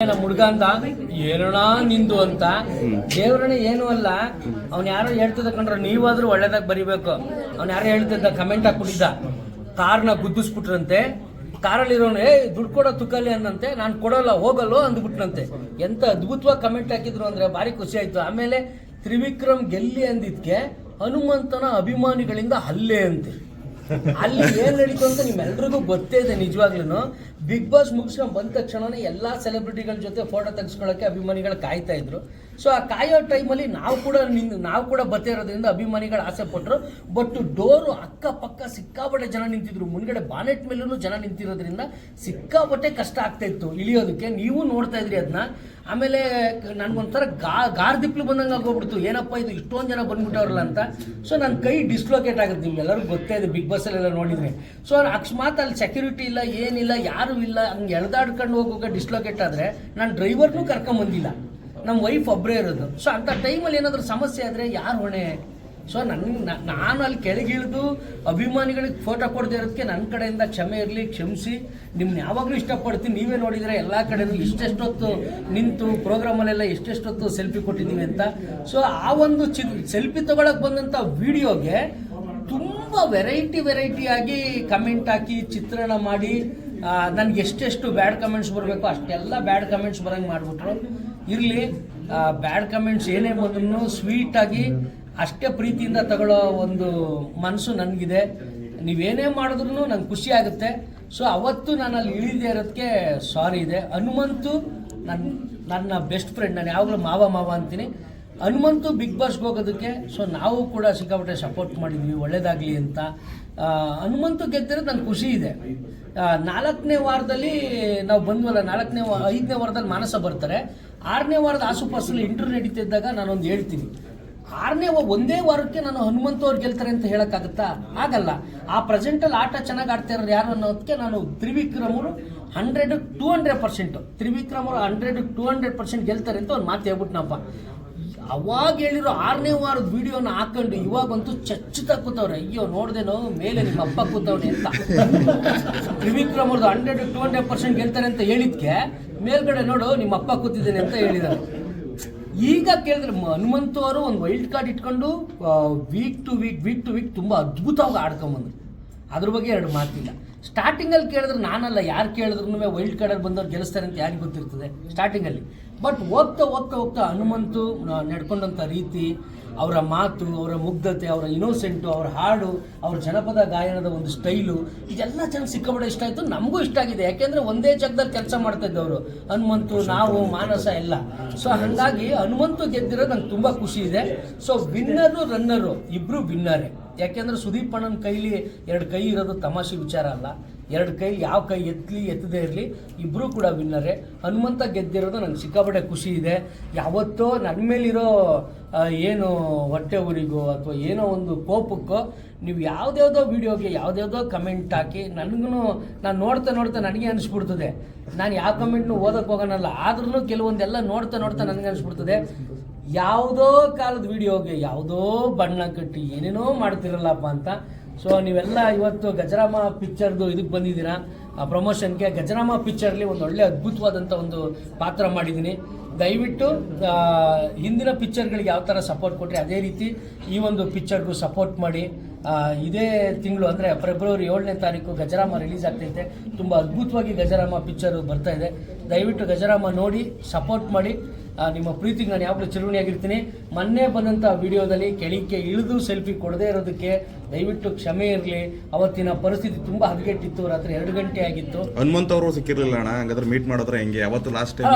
ನಮ್ಮ ಹುಡುಗ ಅಂತ ಏನೋಣ ನಿಂದು ಅಂತ. ದೇವ್ರಣ ಏನು ಅಲ್ಲ. ಅವ್ನು ಯಾರೋ ಹೇಳ್ತಿದ್ದ ಕಂಡ್ರೆ ನೀವಾದ್ರೂ ಒಳ್ಳೇದಾಗ ಬರಿಬೇಕು. ಅವ್ನು ಯಾರೋ ಹೇಳ್ತಿದ್ದ ಕಮೆಂಟ್ ಹಾಕ್ಬಿಟ್ಟಿದ್ದ ಕಾರ್ನ ಗುದ್ದಿಸ್ಬಿಟ್ರಂತೆ. ಕಾರಲ್ಲಿರೋನು ಏ ದುಡ್ಡು ಕೊಡೋ ತುಕಲಿ ಅನ್ನಂತೆ. ನಾನು ಕೊಡೋಲ್ಲ, ಹೋಗಲ್ಲೋ ಅಂದ್ಬಿಟ್ನಂತೆ. ಎಂತ ಅದ್ಭುತವಾಗಿ ಕಮೆಂಟ್ ಹಾಕಿದ್ರು ಅಂದ್ರೆ ಭಾರಿ ಖುಷಿ ಆಯ್ತು. ಆಮೇಲೆ ತ್ರಿವಿಕ್ರಮ್ ಗೆಲ್ಲಿ ಅಂದಿದ್ಕೆ ಹನುಮಂತನ ಅಭಿಮಾನಿಗಳಿಂದ ಹಲ್ಲೆ ಅಂತೆ. ಅಲ್ಲಿ ಏನ್ ನಡೀತು ಅಂತ ನಿಮ್ಮೆಲ್ರಿಗೂ ಗೊತ್ತೇ ಇದೆ ನಿಜವಾಗ್ಲೂ ಬಿಗ್ ಬಾಸ್ ಮುಗಿಸ್ಕೊಂಡ್ ಬಂದ ತಕ್ಷಣನೇ ಎಲ್ಲಾ ಸೆಲೆಬ್ರಿಟಿಗಳ ಜೊತೆ ಫೋಟೋ ತೆಗೆಸ್ಕೊಳ್ಳೋಕೆ ಅಭಿಮಾನಿಗಳು ಕಾಯ್ತಾ ಇದ್ರು. ಸೊ ಆ ಕಾಯೋ ಟೈಮಲ್ಲಿ ನಾವು ಕೂಡ ನಿಂದು, ನಾವು ಕೂಡ ಬತ್ತೇ ಇರೋದ್ರಿಂದ ಅಭಿಮಾನಿಗಳು ಆಸೆ ಪಟ್ಟರು ಬಟ್ ಡೋರು ಅಕ್ಕಪಕ್ಕ ಸಿಕ್ಕಾಪಟ್ಟೆ ಜನ ನಿಂತಿದ್ರು. ಮುಂದ್ಗಡೆ ಬಾನೆಟ್ ಮೇಲೂ ಜನ ನಿಂತಿರೋದ್ರಿಂದ ಸಿಕ್ಕಾಪಟ್ಟೆ ಕಷ್ಟ ಆಗ್ತಾ ಇತ್ತು ಇಳಿಯೋದಕ್ಕೆ. ನೀವು ನೋಡ್ತಾ ಇದ್ರಿ ಅದನ್ನ ಆಮೇಲೆ ನನಗೊಂಥರ ಗಾ ಗಾರ್ದಿಪ್ಲು ಬಂದಂಗೆ ಆಗೋಗ್ಬಿಡ್ತು. ಏನಪ್ಪ ಇದು ಇಷ್ಟೊಂದು ಜನ ಬಂದ್ಬಿಟ್ಟವ್ರಲ್ಲ ಅಂತ. ಸೊ ನನ್ನ ಕೈ ಡಿಸ್ಲೊಕೇಟ್ ಆಗುತ್ತೆ. ನಿಮ್ಗೆಲ್ಲರಿಗೂ ಗೊತ್ತೇ ಇದೆ, ಬಿಗ್ ಬಸ್ಸಲ್ಲೆಲ್ಲ ನೋಡಿದ್ರೆ. ಸೊ ಅಕಸ್ಮಾತ್ ಅಲ್ಲಿ ಸೆಕ್ಯೂರಿಟಿ ಇಲ್ಲ, ಏನಿಲ್ಲ, ಯಾರೂ ಇಲ್ಲ, ಹಂಗೆ ಎಳ್ದಾಡ್ಕೊಂಡು ಹೋಗೋಕೆ ಡಿಸ್ಲೊಕೇಟ್ ಆದರೆ ನಾನು ಡ್ರೈವರ್ನೂ ಕರ್ಕೊಂಬಂದಿಲ್ಲ. ನಮ್ಮ ವೈಫ್ ಒಬ್ಬರೇ ಇರೋದು. ಸೊ ಅಂಥ ಟೈಮಲ್ಲಿ ಏನಾದರೂ ಸಮಸ್ಯೆ ಆದರೆ ಯಾರು ಹೊಣೆ? ಸೊ ನನ್ನ ನಾನು ಅಲ್ಲಿ ಕೆಳಗಿಳಿದು ಅಭಿಮಾನಿಗಳಿಗೆ ಫೋಟೋ ಕೊಡದೇ ಇರೋದಕ್ಕೆ ನನ್ನ ಕಡೆಯಿಂದ ಕ್ಷಮೆ ಇರಲಿ, ಕ್ಷಮಿಸಿ. ನಿಮ್ನ ಯಾವಾಗಲೂ ಇಷ್ಟಪಡ್ತೀನಿ. ನೀವೇ ನೋಡಿದರೆ ಎಲ್ಲ ಕಡೆನೂ ಇಷ್ಟೆಷ್ಟೊತ್ತು ನಿಂತು ಪ್ರೋಗ್ರಾಮಲ್ಲೆಲ್ಲ ಎಷ್ಟೆಷ್ಟೊತ್ತು ಸೆಲ್ಫಿ ಕೊಟ್ಟಿದ್ದೀವಿ ಅಂತ. ಸೊ ಆ ಒಂದು ಚಿ ಸೆಲ್ಫಿ ತೊಗೊಳಕ್ಕೆ ಬಂದಂಥ ವಿಡಿಯೋಗೆ ತುಂಬ ವೆರೈಟಿ ವೆರೈಟಿಯಾಗಿ ಕಮೆಂಟ್ ಹಾಕಿ ಚಿತ್ರಣ ಮಾಡಿ ನನಗೆ ಎಷ್ಟೆಷ್ಟು ಬ್ಯಾಡ್ ಕಮೆಂಟ್ಸ್ ಬರಬೇಕು ಅಷ್ಟೆಲ್ಲ ಬ್ಯಾಡ್ ಕಮೆಂಟ್ಸ್ ಬರೋಂಗೆ ಮಾಡಿಬಿಟ್ರು. ಇರಲಿ ಬ್ಯಾಡ್ ಕಮೆಂಟ್ಸ್ ಏನೇ ಬಂದ್ರೂ ಸ್ವೀಟಾಗಿ ಅಷ್ಟೇ ಪ್ರೀತಿಯಿಂದ ತಗೊಳ್ಳೋ ಒಂದು ಮನಸ್ಸು ನನಗಿದೆ. ನೀವೇನೇ ಮಾಡಿದ್ರು ನಂಗೆ ಖುಷಿ ಆಗುತ್ತೆ. ಸೊ ಅವತ್ತು ನಾನು ಅಲ್ಲಿ ಇಳಿದೇ ಇರೋದಕ್ಕೆ ಸಾರಿ ಇದೆ. ಹನುಮಂತು ನನ್ನ ನನ್ನ ಬೆಸ್ಟ್ ಫ್ರೆಂಡ್ ನಾನು ಯಾವಾಗಲೂ ಮಾವ ಮಾವ ಅಂತೀನಿ. ಹನುಮಂತು ಬಿಗ್ ಬಾಸ್ಗೆ ಹೋಗೋದಕ್ಕೆ ಸೊ ನಾವು ಕೂಡ ಸಿಕ್ಕಾಪಟ್ಟೆ ಸಪೋರ್ಟ್ ಮಾಡಿದ್ವಿ, ಒಳ್ಳೇದಾಗಲಿ ಅಂತ. ಹನುಮಂತು ಗೆದ್ದರೆ ನನ್ನ ಖುಷಿ ಇದೆ. ನಾಲ್ಕನೇ ವಾರದಲ್ಲಿ ನಾವು ಬಂದ್ವಲ್ಲ, ನಾಲ್ಕನೇ ವಾರ ಐದನೇ ವಾರದಲ್ಲಿ ಮಾನಸ ಬರ್ತಾರೆ. ಆರನೇ ವಾರದ ಆಸುಪಾಸಲ್ಲಿ ಇಂಟರ್ವ್ಯೂ ನಡೀತಿದ್ದಾಗ ನಾನೊಂದು ಹೇಳ್ತೀನಿ. ಆರನೇ ಒಂದೇ ವಾರಕ್ಕೆ ನಾನು ಹನುಮಂತು ಅವ್ರು ಗೆಲ್ತಾರೆ ಅಂತ ಹೇಳೋಕ್ಕಾಗುತ್ತಾ? ಆಗಲ್ಲ. ಆ ಪ್ರೆಸೆಂಟಲ್ಲಿ ಆಟ ಚೆನ್ನಾಗಿ ಆಡ್ತಾ ಇರೋರು ಯಾರು ಅನ್ನೋದಕ್ಕೆ ನಾನು ತ್ರಿವಿಕ್ರಮರು ಹಂಡ್ರೆಡ್ ಟೂ ಹಂಡ್ರೆಡ್ ಪರ್ಸೆಂಟ್ ತ್ರಿವಿಕ್ರಮರು ಹಂಡ್ರೆಡ್ ಟೂ ಹಂಡ್ರೆಡ್ ಪರ್ಸೆಂಟ್ ಗೆಲ್ತಾರೆ ಅಂತ ಒಂದು ಮಾತು ಹೇಳ್ಬಿಟ್ನಪ್ಪ. ಅವಾಗ ಹೇಳಿರೋ ಆರನೇ ವಾರದ ವಿಡಿಯೋನ ಹಾಕೊಂಡು ಇವಾಗಂತೂ ಚಚ್ಚುತ್ತಾ ಕೂತವ್ರೆ. ಅಯ್ಯೋ ನೋಡ್ದೇನೋ ಮೇಲೆ ನಿಮ್ಮ ಅಪ್ಪ ಕೂತವ್ನೆ ಅಂತ. ತ್ರಿವಿಕ್ರಮ್ ಅವ್ರದ್ದು ಹಂಡ್ರೆಡ್ ಟು ಹಂಡ್ರೆಡ್ ಪರ್ಸೆಂಟ್ ಗೆಲ್ತಾರೆ ಅಂತ ಹೇಳಿದ್ಕೆ, ಮೇಲ್ಗಡೆ ನೋಡು, ನಿಮ್ಮ ಅಪ್ಪ ಕೂತಿದ್ದೇನೆ ಅಂತ ಹೇಳಿದ್ದಾರೆ ಈಗ ಕೇಳಿದ್ರೆ ಹನುಮಂತು ಅವರು ಒಂದು ವೈಲ್ಡ್ ಕಾರ್ಡ್ ಇಟ್ಕೊಂಡು week to week week to week ತುಂಬ ಅದ್ಭುತವಾಗಿ ಆಡ್ಕೊಂಬಂದ್ರು. ಅದ್ರ ಬಗ್ಗೆ ಎರಡು ಮಾತಿಲ್ಲ. ಸ್ಟಾರ್ಟಿಂಗಲ್ಲಿ ಕೇಳಿದ್ರೆ ನಾನಲ್ಲ, ಯಾರು ಕೇಳಿದ್ರು ವೈಲ್ಡ್ ಕಾರ್ಡಲ್ಲಿ ಬಂದವ್ರು ಗೆಲ್ಲಿಸ್ತಾರೆ ಅಂತ ಯಾರಿಗೆ ಗೊತ್ತಿರ್ತದೆ? ಸ್ಟಾರ್ಟಿಂಗಲ್ಲಿ ಬಟ್ ಹೋಗ್ತಾ ಹೋಗ್ತಾ ಹೋಗ್ತಾ ಹನುಮಂತು ನಡ್ಕೊಂಡಂಥ ರೀತಿ, ಅವರ ಮಾತು, ಅವರ ಮುಗ್ಧತೆ, ಅವರ ಇನೋಸೆಂಟು ಅವರ ಹಾಡು, ಅವ್ರ ಜನಪದ ಗಾಯನದ ಒಂದು ಸ್ಟೈಲು ಇದೆಲ್ಲ ಚೆನ್ನಾಗಿ ಸಿಕ್ಕಾಪಟ್ಟೆ ಇಷ್ಟ ಆಯಿತು. ನಮಗೂ ಇಷ್ಟ ಆಗಿದೆ. ಯಾಕೆಂದರೆ ಒಂದೇ ಜಾಗದಲ್ಲಿ ಕೆಲಸ ಮಾಡ್ತಾ ಇದ್ದವರು. ಹನುಮಂತು, ನಾವು, ಮಾನಸ ಎಲ್ಲ. ಸೊ ಹಾಗಾಗಿ ಹನುಮಂತು ಗೆದ್ದಿರೋದು ನಂಗೆ ತುಂಬ ಖುಷಿ ಇದೆ. ಸೊ ವಿನ್ನರು ರನ್ನರು ಇಬ್ಬರು ವಿನ್ನರೇ ಯಾಕೆಂದ್ರೆ ಸುದೀಪ್ ಅಣ್ಣನ ಕೈಲಿ ಎರಡು ಕೈ ಇರೋದು ತಮಾಷೆ ವಿಚಾರ ಅಲ್ಲ. ಎರಡು ಕೈ ಯಾವ ಕೈ ಎತ್ತಲಿ ಎತ್ತದೇ ಇರಲಿ ಇಬ್ಬರೂ ಕೂಡ ವಿನ್ನರೇ. ಹನುಮಂತ ಗೆದ್ದಿರೋದು ನನಗೆ ಸಿಕ್ಕಾಪಟ್ಟೆ ಖುಷಿ ಇದೆ. ಯಾವತ್ತೋ ನನ್ನ ಮೇಲಿರೋ ಏನು ಹೊಟ್ಟೆ ಊರಿಗೋ ಅಥವಾ ಏನೋ ಒಂದು ಕೋಪಕ್ಕೋ ನೀವು ಯಾವುದ್ಯಾವುದೋ ವೀಡಿಯೋಗೆ ಯಾವುದ್ಯಾವುದೋ ಕಮೆಂಟ್ ಹಾಕಿ ನನಗೂ ನಾನು ನೋಡ್ತಾ ನೋಡ್ತಾ ನನಗೆ ಅನಿಸ್ಬಿಡ್ತದೆ. ನಾನು ಯಾವ ಕಮೆಂಟ್ನು ಓದೋಕ್ಕೆ ಹೋಗೋಣಲ್ಲ ಆದ್ರೂ ಕೆಲವೊಂದೆಲ್ಲ ನೋಡ್ತಾ ನೋಡ್ತಾ ನನಗೆ ಅನಿಸ್ಬಿಡ್ತದೆ. ಯಾವುದೋ ಕಾಲದ ವಿಡಿಯೋಗೆ ಯಾವುದೋ ಬಣ್ಣ ಕಟ್ಟಿ ಏನೇನೋ ಮಾಡ್ತಿರಲ್ಲಪ್ಪ ಅಂತ. ಸೊ ನೀವೆಲ್ಲ ಇವತ್ತು ಗಜರಾಮ ಪಿಕ್ಚರ್ದು ಇದಕ್ಕೆ ಬಂದಿದ್ದೀರಾ? ಪ್ರಮೋಷನ್ಗೆ ಗಜರಾಮ ಪಿಕ್ಚರ್ಲಿ ಒಂದು ಒಳ್ಳೆ ಅದ್ಭುತವಾದಂಥ ಒಂದು ಪಾತ್ರ ಮಾಡಿದ್ದೀನಿ. ದಯವಿಟ್ಟು ಹಿಂದಿನ ಪಿಕ್ಚರ್ಗಳಿಗೆ ಯಾವ ಥರ ಸಪೋರ್ಟ್ ಕೊಟ್ಟರೆ ಅದೇ ರೀತಿ ಈ ಒಂದು ಪಿಕ್ಚರ್ಗೂ ಸಪೋರ್ಟ್ ಮಾಡಿ. ಇದೇ ತಿಂಗಳು ಅಂದರೆ ಫೆಬ್ರವರಿ ಏಳನೇ ತಾರೀಕು ಗಜರಾಮ ರಿಲೀಸ್ ಆಗ್ತೈತೆ. ತುಂಬ ಅದ್ಭುತವಾಗಿ ಗಜರಾಮ ಪಿಕ್ಚರು ಬರ್ತಾ ಇದೆ. ದಯವಿಟ್ಟು ಗಜರಾಮ ನೋಡಿ ಸಪೋರ್ಟ್ ಮಾಡಿ. ನಿಮ್ಮ ಪ್ರೀತಿಗೆ ನಾನು ಯಾವಾಗಲೂ ಚಿರುಣಿಯಾಗಿರ್ತೀನಿ ಮೊನ್ನೆ ಬಂದಂಥ ವಿಡಿಯೋದಲ್ಲಿ ಕೆಳಕ್ಕೆ ಇಳಿದು ಸೆಲ್ಫಿ ಕೊಡದೇ ಇರೋದಕ್ಕೆ ದಯವಿಟ್ಟು ಕ್ಷಮೆ ಇರಲಿ. ಅವತ್ತಿನ ಪರಿಸ್ಥಿತಿ ತುಂಬ ಹದಗೆಟ್ಟಿತ್ತು. ರಾತ್ರಿ ಎರಡು ಗಂಟೆ ಆಗಿತ್ತು. ಹನುಮಂತ ಅವರು ಸಿಕ್ಕಿರಲಿಲ್ಲ ಅಣ್ಣ. ಹಂಗಾದ್ರೆ ಮೀಟ್ ಮಾಡಿದ್ರೆ ಹೆಂಗೆ? ಅವತ್ತು ಲಾಸ್ಟ್ ಟೈಮ್